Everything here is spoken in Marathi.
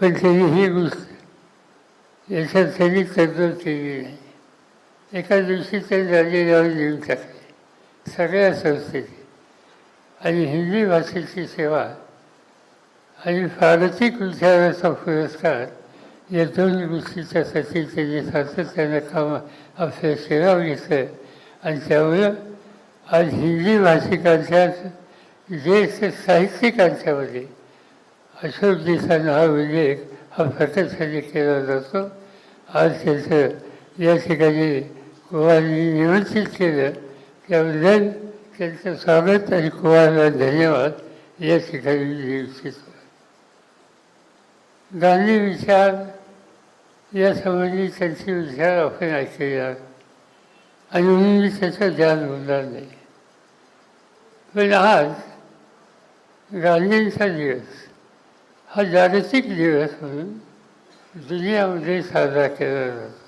पण त्यांनी ही गोष्ट. याच्यात त्यांनी तरतूद केली नाही एका दिवशी ते राजेगाव देऊन टाकले सगळ्या संस्थेची आणि हिंदी भाषेची सेवा. आणि फारसिक विचाराचा पुरस्कार या दोन गोष्टीच्यासाठी त्यांनी सातत्यानं काम आपल्या सेवा घेतलं आणि त्यामुळं आज हिंदी भाषिकांच्या ज्येष्ठ साहित्यिकांच्यामध्ये अशोक देसाईंना हा उल्लेख हा प्रत्यक्षाने केला जातो. आज त्याचं या ठिकाणी कुवारनी निमंत्रित केलं. त्याबद्दल त्यांचं स्वागत आणि कुवाला धन्यवाद. या ठिकाणी मी इच्छितो गांधी विचार यासंबंधी त्यांचे विचार आपण ऐकले आणि म्हणून मी त्याचं ध्यान होणार नाही. पण आज गांधींचा दिवस हा जागतिक दिवस म्हणून दुनियामध्ये साजरा केला जातो.